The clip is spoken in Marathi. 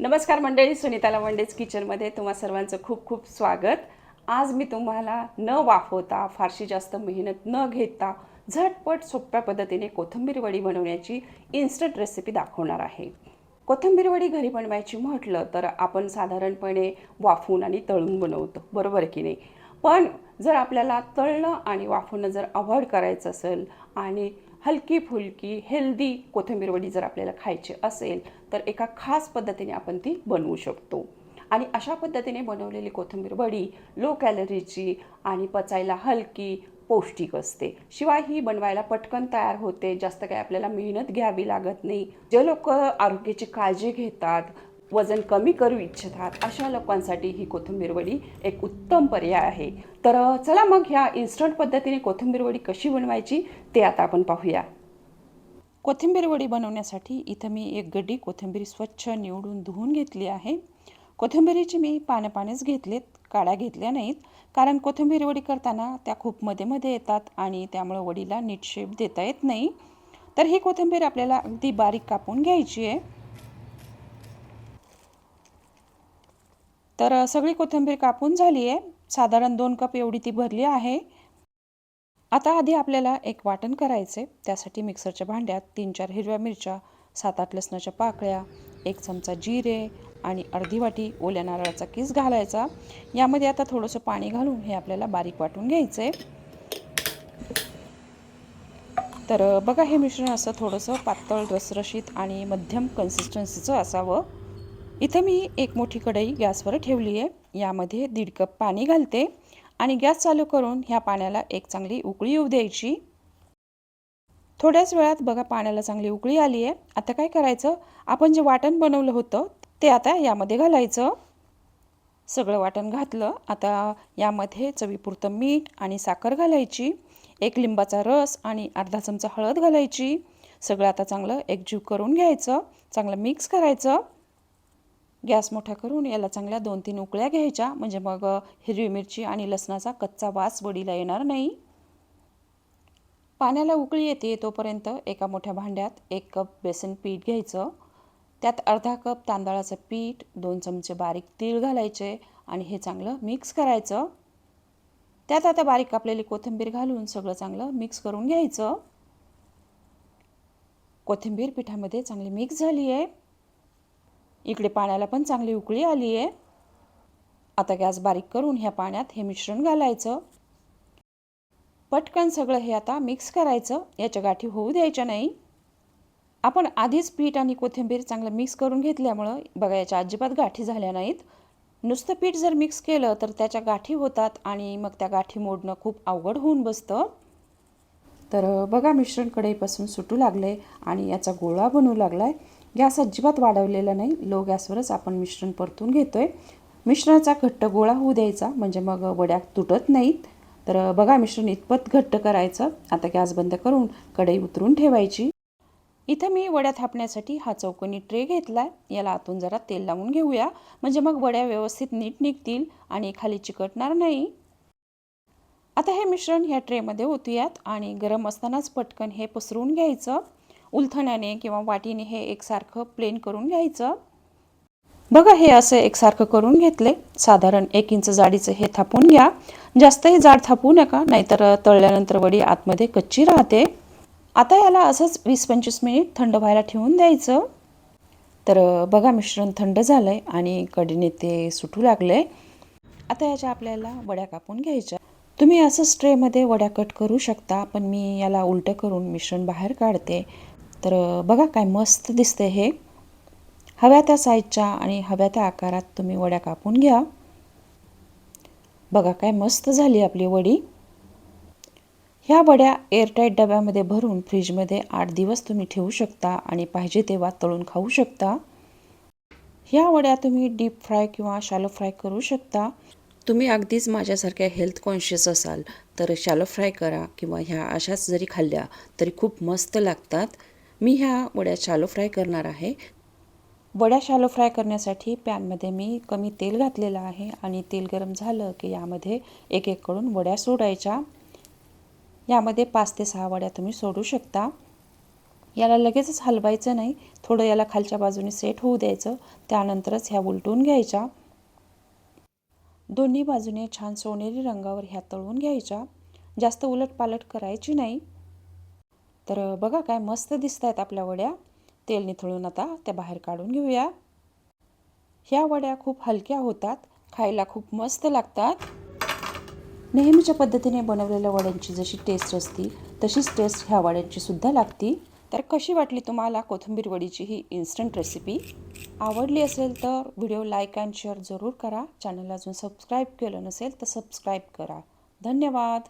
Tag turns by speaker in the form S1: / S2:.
S1: नमस्कार मंडळी सुनीताला लवंडेज किचनमध्ये तुम्हा सर्वांचं खूप खूप स्वागत. आज मी तुम्हाला न वाफवता फारशी जास्त मेहनत न घेता झटपट सोप्या पद्धतीने कोथिंबीर वडी बनवण्याची इन्स्टंट रेसिपी दाखवणार आहे. कोथिंबीर वडी घरी बनवायची म्हटलं तर आपण साधारणपणे वाफवून आणि तळून बनवतो बरोबर की नाही? पण जर आपल्याला तळणं आणि वाफवणं जर अवॉइड करायचं असेल आणि हलकी फुलकी हेल्दी कोथिंबीर वडी जर आपल्याला खायची असेल तर एका खास पद्धतीने आपण ती बनवू शकतो. आणि अशा पद्धतीने बनवलेली कोथिंबीर वडी लो कॅलरीची आणि पचायला हलकी पौष्टिक असते. शिवाय ही बनवायला पटकन तयार होते जास्त काही आपल्याला मेहनत घ्यावी लागत नाही. जे लोक आरोग्याची काळजी घेतात वजन कमी करू इच्छितात अशा लोकांसाठी ही कोथिंबीर वडी एक उत्तम पर्याय आहे. तर चला मग ह्या इन्स्टंट पद्धतीने कोथिंबीर वडी कशी बनवायची ते आता आपण पाहूया. कोथिंबीर वडी बनवण्यासाठी इथं मी एक गड्डी कोथिंबीर स्वच्छ निवडून धुवून घेतली आहे. कोथिंबीरीची मी पानं पानेच घेतलेत काड्या घेतल्या नाहीत कारण कोथिंबीर वडी करताना त्या खूप मध्ये मध्ये येतात आणि त्यामुळं वडीला नीट शेप देता येत नाही. तर ही कोथिंबीर आपल्याला अगदी बारीक कापून घ्यायची आहे. तर सगळी कोथिंबीर कापून झाली आहे. साधारण दोन कप एवढी ती भरली आहे. आता आधी आपल्याला एक वाटण करायचे त्यासाठी मिक्सरच्या भांड्यात तीन चार हिरव्या मिरच्या सात आठ लसणाच्या पाकळ्या एक चमचा जिरे आणि अर्धी वाटी ओल्या नारळाचा किस घालायचा. यामध्ये आता थोडंसं पाणी घालून हे आपल्याला बारीक वाटून घ्यायचं आहे तर बघा हे मिश्रण असं थोडंसं पातळ रसरशीत आणि मध्यम कन्सिस्टन्सीचं असावं. इथं मी एक मोठी कढई गॅसवर ठेवली आहे. यामध्ये दीड कप पाणी घालते आणि गॅस चालू करून ह्या पाण्याला एक चांगली उकळी येऊ द्यायची. थोड्याच वेळात बघा पाण्याला चांगली उकळी आली आहे. आता काय करायचं? आपण जे वाटण बनवलं होतं ते आता यामध्ये घालायचं. सगळं वाटण घातलं. आता यामध्ये चवीपुरतं मीठ आणि साखर घालायची. एक लिंबाचा रस आणि अर्धा चमचा हळद घालायची. सगळं आता चांगलं एकजीव करून घ्यायचं. चांगलं मिक्स करायचं. गॅस मोठा करून याला चांगल्या दोन तीन उकळ्या घ्यायच्या. म्हणजे मग हिरवी मिरची आणि लसणाचा कच्चा वास वडीला येणार नाही. पाण्याला उकळी येते तोपर्यंत एका मोठ्या भांड्यात एक कप बेसन पीठ घ्यायचं. त्यात अर्धा कप तांदळाचं पीठ दोन चमचे बारीक तीळ घालायचे आणि हे चांगलं मिक्स करायचं. त्यात आता बारीक कापलेली कोथिंबीर घालून सगळं चांगलं मिक्स करून घ्यायचं. कोथिंबीर पिठामध्ये चांगली मिक्स झाली आहे इकडे पाण्याला पण चांगली उकळी आली आहे. आता गॅस बारीक करून ह्या पाण्यात हे मिश्रण घालायचं. पटकन सगळं हे आता मिक्स करायचं. याच्या गाठी होऊ द्यायच्या नाही. आपण आधीच पीठ आणि कोथिंबीर चांगलं मिक्स करून घेतल्यामुळं बघा याच्या अजिबात गाठी झाल्या नाहीत. नुसतं पीठ जर मिक्स केलं तर त्याच्या गाठी होतात आणि मग त्या गाठी मोडणं खूप अवघड होऊन बसतं. तर बघा मिश्रण कढईपासून सुटू लागले आणि याचा गोळा बनू लागला आहे गॅस अजिबात वाढवलेला नाही. लो गॅसवरच आपण मिश्रण परतून घेतो आहे मिश्रणाचा घट्ट गोळा होऊ द्यायचा म्हणजे मग वड्या तुटत नाहीत. तर बघा मिश्रण इतपत घट्ट करायचं. आता गॅस बंद करून कढई उतरून ठेवायची. इथं मी वड्या थापण्यासाठी हा चौकोनी ट्रे घेतला आहे याला आतून जरा तेल लावून घेऊया. म्हणजे मग वड्या व्यवस्थित नीट निघतील आणि खाली चिकटणार नाही. आता हे मिश्रण ह्या ट्रेमध्ये ओतूयात आणि गरम असतानाच पटकन हे पसरून घ्यायचं. उलथण्याने किंवा वाटीने हे एकसारखं प्लेन करून घ्यायचं. बघा हे असं एकसारखं करून घेतले. साधारण एक इंच जाडीचं हे थापून घ्या. जास्तही जाड थापू नका नाहीतर तळल्यानंतर वडी आतमध्ये कच्ची राहते. आता याला असंच वीस पंचवीस मिनिट थंड व्हायला ठेवून द्यायचं. तर बघा मिश्रण थंड झालं आहे आणि कडीने ते सुटू लागले. आता याच्या आपल्याला वड्या कापून घ्यायच्या. तुम्ही असंच ट्रेमध्ये वड्या कट करू शकता पण मी याला उलटं करून मिश्रण बाहेर काढते. तर बघा काय मस्त दिसते हे. हव्या त्या साईजच्या आणि हव्या त्या आकारात तुम्ही वड्या कापून घ्या. बघा काय मस्त झाली आपली वडी. ह्या वड्या एअरटाईट डब्यामध्ये भरून फ्रीजमध्ये आठ दिवस तुम्ही ठेवू शकता आणि पाहिजे तेव्हा तळून खाऊ शकता. ह्या वड्या तुम्ही डीप फ्राय किंवा शालो फ्राय करू शकता. तुम्ही अगदीच माझ्यासारख्या हेल्थ कॉन्शियस असाल तर शालो फ्राय करा किंवा ह्या अशाच जरी खाल्ल्या तरी खूप मस्त लागतात. मी ह्या वड्या शालो फ्राय करणार आहे. वड्या शालो फ्राय करण्यासाठी पॅनमध्ये मी कमी तेल घातलेलं आहे आणि तेल गरम झालं की यामध्ये एक एक करून वड्या सोडायच्या. यामध्ये पाच ते सहा वड्या तुम्ही सोडू शकता. याला लगेचच हलवायचं नाही थोडं याला खालच्या बाजूने सेट होऊ द्यायचं त्यानंतरच ह्या उलटून घ्यायच्या. दोन्ही बाजूने छान सोनेरी रंगावर ह्या तळून घ्यायच्या. जास्त उलटपालट करायची नाही. तर बघा काय मस्त दिसत आहेत आपल्या वड्या. तेल निथळून आता त्या बाहेर काढून घेऊया. ह्या वड्या खूप हलक्या होतात खायला खूप मस्त लागतात. नेहमीच्या पद्धतीने बनवलेल्या वड्यांची जशी टेस्ट असती तशीच टेस्ट ह्या वड्यांची सुद्धा लागती. तर कशी वाटली तुम्हाला कोथिंबीर वडीची ही इन्स्टंट रेसिपी आवडली असेल तर व्हिडिओ लाईक अँड शेअर जरूर करा. चॅनल अजून सबस्क्राईब केलं नसेल तर सबस्क्राईब करा. धन्यवाद!